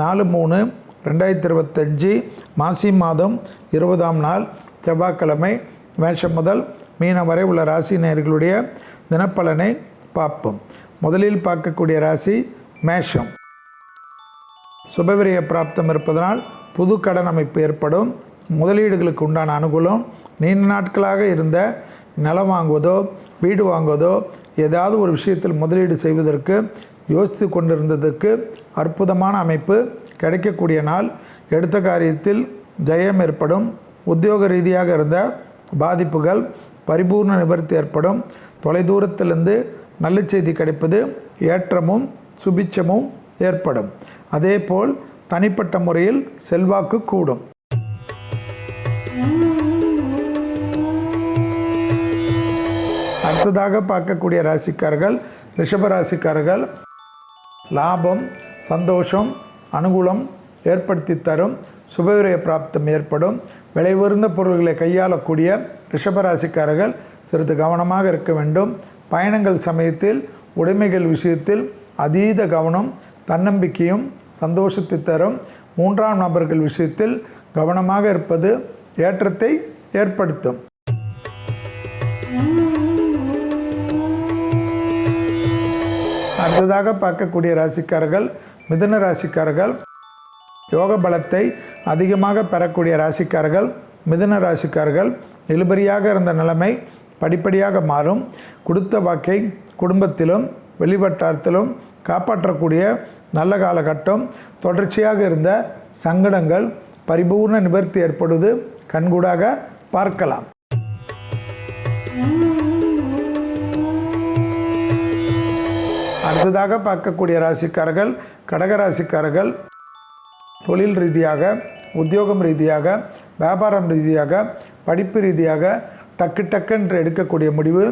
நாலு மூணு ரெண்டாயிரத்தி இருபத்தஞ்சி மாசி மாதம் இருபதாம் நாள் செவ்வாய்க்கிழமை மேஷம் முதல் மீனம் வரை உள்ள ராசி நேயர்களுடைய தினப்பலனை பார்ப்போம். முதலில் பார்க்கக்கூடிய ராசி மேஷம். சுபவிரய பிராப்தம் இருப்பதனால் புது கடன் அமைப்பு ஏற்படும். முதலீடுகளுக்கு உண்டான அனுகூலம் நீண்ட நாட்களாக இருந்த நிலம் வாங்குவதோ வீடு வாங்குவதோ ஏதாவது ஒரு விஷயத்தில் முதலீடு செய்வதற்கு யோசித்து கொண்டிருந்ததற்கு அற்புதமான அமைப்பு. கிடைக்கக்கூடிய நாள் எடுத்த காரியத்தில் ஜெயம் ஏற்படும். உத்தியோக ரீதியாக இருந்த பாதிப்புகள் பரிபூர்ண நிவர்த்தி ஏற்படும். தொலைதூரத்திலிருந்து நல்ல செய்தி கிடைப்பது ஏற்றமும் சுபிச்சமும் ஏற்படும். அதேபோல் தனிப்பட்ட முறையில் செல்வாக்கு கூடும். அடுத்ததாக பார்க்கக்கூடிய ராசிக்காரர்கள் ரிஷபராசிக்காரர்கள் லாபம் சந்தோஷம் அனுகூலம் ஏற்படுத்தி தரும் சுபவிரய பிராப்தம் ஏற்படும் விலை உயர்ந்த பொருள்களை கையாளக்கூடிய ரிஷபராசிக்காரர்கள் சிறிது கவனமாக இருக்க வேண்டும். பயணங்கள் சமயத்தில் உடைமைகள் விஷயத்தில் அதீத கவனம் தன்னம்பிக்கையும் சந்தோஷத்தை தரும். மூன்றாம் நபர்கள் விஷயத்தில் கவனமாக இருப்பது ஏற்றத்தை ஏற்படுத்தும். அடுத்ததாக பார்க்கக்கூடிய ராசிக்காரர்கள் மிதுன ராசிக்காரர்கள் யோக பலத்தை அதிகமாக பெறக்கூடிய ராசிக்காரர்கள் மிதுன ராசிக்காரர்கள் இழுபறியாக இருந்த நிலைமை படிப்படியாக மாறும். கொடுத்த வாக்கை குடும்பத்திலும் வெளிவட்டாரத்திலும் காப்பாற்றக்கூடிய நல்ல காலகட்டம் தொடர்ச்சியாக இருந்த சங்கடங்கள் பரிபூர்ண நிவர்த்தி ஏற்படுவது கண்கூடாக பார்க்கலாம். அடுத்ததாக பார்க்கக்கூடிய ராசிக்காரர்கள் கடகராசிக்காரர்கள் தொழில் ரீதியாக உத்தியோகம் ரீதியாக வியாபாரம் ரீதியாக படிப்பு ரீதியாக டக்கு டக்குன்று எடுக்கக்கூடிய முடிவு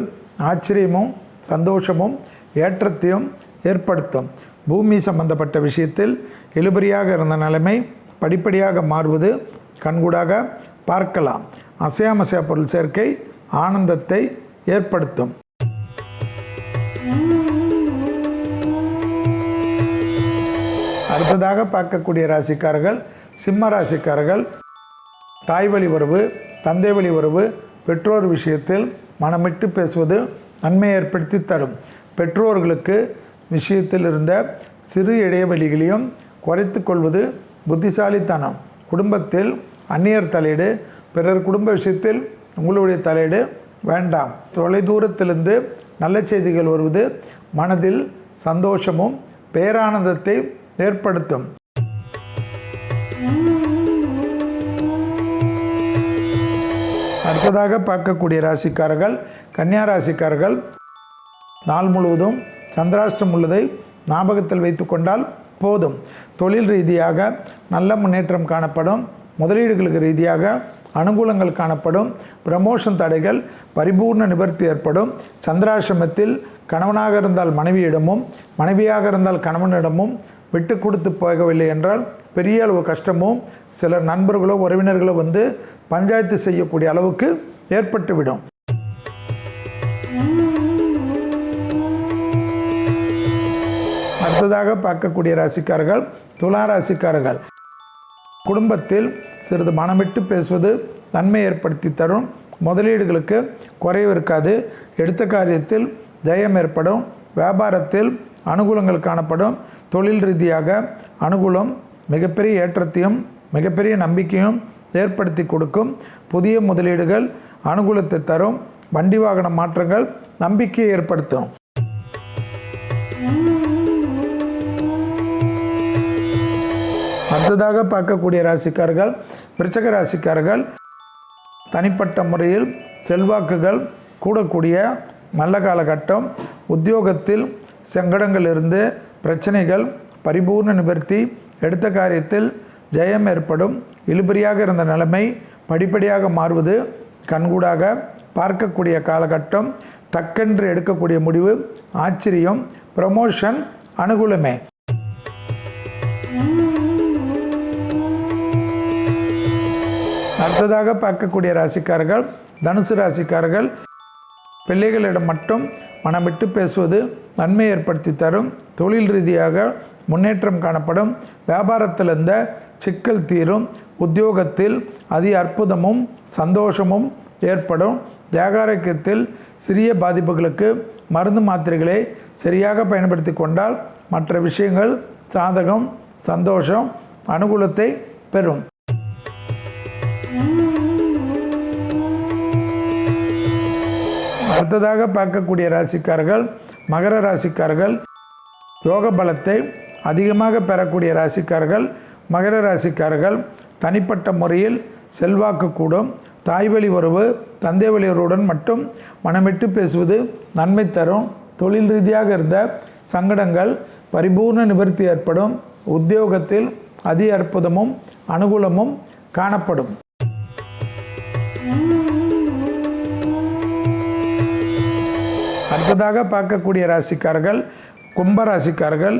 ஆச்சரியமும் சந்தோஷமும் ஏற்றத்தையும் ஏற்படுத்தும். பூமி சம்பந்தப்பட்ட விஷயத்தில் இழுபறியாக இருந்த நிலைமை படிப்படியாக மாறுவது கண்கூடாக பார்க்கலாம். அசையாமசையா பொருள் சேர்க்கை ஆனந்தத்தை ஏற்படுத்தும். அடுத்ததாக பார்க்கக்கூடிய ராசிக்காரர்கள் சிம்ம ராசிக்காரர்கள் தாய் வழி உறவு தந்தை வழி உறவு பெற்றோர் விஷயத்தில் மனமிட்டு பேசுவது நன்மை ஏற்படுத்தி தரும். பெற்றோர்களுக்கு விஷயத்தில் இருந்த சிறு இடைவெளிகளையும் குறைத்து கொள்வது புத்திசாலித்தனம். குடும்பத்தில் அந்நியர் தலையீடு பிறர் குடும்ப விஷயத்தில் உங்களுடைய தலையீடு வேண்டாம். தொலைதூரத்திலிருந்து நல்ல செய்திகள் வருவது மனதில் சந்தோஷமும் பேரானந்தத்தை ஏற்படுத்தும். அடுத்ததாக பார்க்கக்கூடிய ராசிக்காரர்கள் கன்னியா ராசிக்காரர்கள் நாள் முழுவதும் சந்திராஷ்டம் உள்ளதை ஞாபகத்தில் வைத்து கொண்டால் போதும். தொழில் ரீதியாக நல்ல முன்னேற்றம் காணப்படும். முதலீடுகளுக்கு ரீதியாக அனுகூலங்கள் காணப்படும். ப்ரமோஷன் தடைகள் பரிபூர்ண நிவர்த்தி ஏற்படும். சந்திராசிரமத்தில் கணவனாக இருந்தால் மனைவியிடமும் மனைவியாக இருந்தால் கணவனிடமும் விட்டு கொடுத்து போகவில்லை என்றால் பெரிய அளவு கஷ்டமும் சிலர் நண்பர்களோ உறவினர்களோ வந்து பஞ்சாயத்து செய்யக்கூடிய அளவுக்கு ஏற்பட்டுவிடும். அடுத்ததாக பார்க்கக்கூடிய ராசிக்காரர்கள் துலா ராசிக்காரர்கள். குடும்பத்தில் சிறிது மனமிட்டு பேசுவது தன்மை ஏற்படுத்தி தரும். முதலீடுகளுக்கு குறைவு இருக்காது. எடுத்த காரியத்தில் ஜெயம் ஏற்படும். வியாபாரத்தில் அனுகூலங்கள் காணப்படும். தொழில் ரீதியாக அனுகூலம் மிகப்பெரிய ஏற்றத்தையும் மிகப்பெரிய நம்பிக்கையும் ஏற்படுத்தி கொடுக்கும். புதிய முதலீடுகள் அனுகூலத்தை தரும். வண்டி வாகன மாற்றங்கள் நம்பிக்கையை ஏற்படுத்தும். அடுத்ததாக பார்க்கக்கூடிய ராசிக்காரர்கள் விருச்சக ராசிக்காரர்கள் தனிப்பட்ட முறையில் செல்வாக்குகள் கூடக்கூடிய நல்ல காலகட்டம். உத்தியோகத்தில் சங்கடங்களிலிருந்து பிரச்சனைகள் பரிபூர்ண நிவர்த்தி எடுத்த காரியத்தில் ஜெயம் ஏற்படும். இழுபறியாக இருந்த நிலைமை படிப்படியாக மாறுவது. கண்கூடாக பார்க்கக்கூடிய காலகட்டம் டக்கென்று எடுக்கக்கூடிய முடிவு ஆச்சரியம் ப்ரமோஷன் அனுகூலமே. அடுத்ததாக பார்க்கக்கூடிய ராசிக்காரர்கள் தனுசு ராசிக்காரர்கள் பிள்ளைகளிடம் மட்டும் மனம் விட்டு பேசுவது நன்மை ஏற்படுத்தி தரும். தொழில் ரீதியாக முன்னேற்றம் காணப்படும். வியாபாரத்தில் இருந்த சிக்கல் தீரும். உத்தியோகத்தில் அதி அற்புதமும் சந்தோஷமும் ஏற்படும். தேகாரோக்கியத்தில் சிறிய பாதிப்புகளுக்கு மருந்து மாத்திரைகளை சரியாக பயன்படுத்தி கொண்டால் மற்ற விஷயங்கள் சாதகம் சந்தோஷம் அனுகூலத்தை பெறும். அடுத்ததாக பார்க்கக்கூடிய ராசிக்காரர்கள் மகர ராசிக்காரர்கள் யோக பலத்தை அதிகமாக பெறக்கூடிய ராசிக்காரர்கள் மகர ராசிக்காரர்கள் தனிப்பட்ட முறையில் செல்வாக்கு கூடும் தாய்வழி உறவு தந்தை வழியுறவுடன் மட்டும் மனமிட்டு பேசுவது நன்மை தரும். தொழில் ரீதியாக இருந்த சங்கடங்கள் பரிபூர்ண நிவர்த்தி ஏற்படும். உத்தியோகத்தில் அதி அற்புதமும் அனுகூலமும் காணப்படும். அடுத்ததாக பார்க்கக்கூடிய ராசிக்காரர்கள் கும்பராசிக்காரர்கள்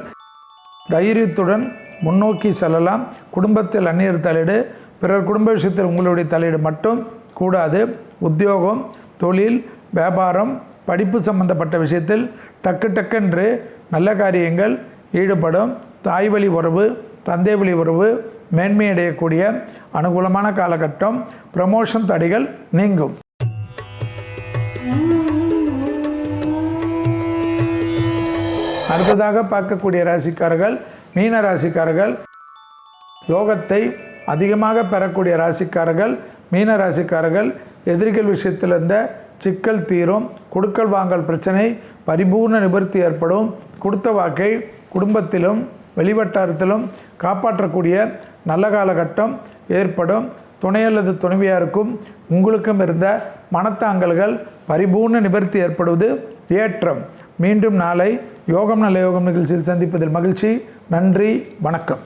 தைரியத்துடன் முன்னோக்கி செல்லலாம். குடும்பத்தில் அந்நியர் தலையீடு பிறர் குடும்ப விஷயத்தில் உங்களுடைய தலையீடு மட்டும் கூடாது. உத்தியோகம் தொழில் வியாபாரம் படிப்பு சம்பந்தப்பட்ட விஷயத்தில் டக்கு டக்கென்று நல்ல காரியங்கள் ஈடுபடும். தாய் வழி உறவு தந்தை வழி உறவு மேன்மையடையக்கூடிய அனுகூலமான காலகட்டம் ப்ரமோஷன் தடைகள் நீங்கும். அடுத்ததாக பார்க்கக்கூடிய ராசிக்காரர்கள் மீன ராசிக்காரர்கள் யோகத்தை அதிகமாக பெறக்கூடிய ராசிக்காரர்கள் மீன ராசிக்காரர்கள் எதிரிகள் விஷயத்தில் இருந்த சிக்கல் தீரும் கொடுக்கல் வாங்கல் பிரச்சனை பரிபூர்ண நிவர்த்தி ஏற்படும். கொடுத்த வாக்கை குடும்பத்திலும் வெளிவட்டாரத்திலும் காப்பாற்றக்கூடிய நல்ல காலகட்டம் ஏற்படும். துணை அல்லது துணைவியாருக்கும் உங்களுக்கும் இருந்த மனத்தாங்கல்கள் பரிபூர்ண நிவர்த்தி ஏற்படுவது ஏற்றம். மீண்டும் நாளை யோகம் நல்ல யோகம் நிகழ்ச்சியில் சந்திப்பதில் மகிழ்ச்சி. நன்றி. வணக்கம்.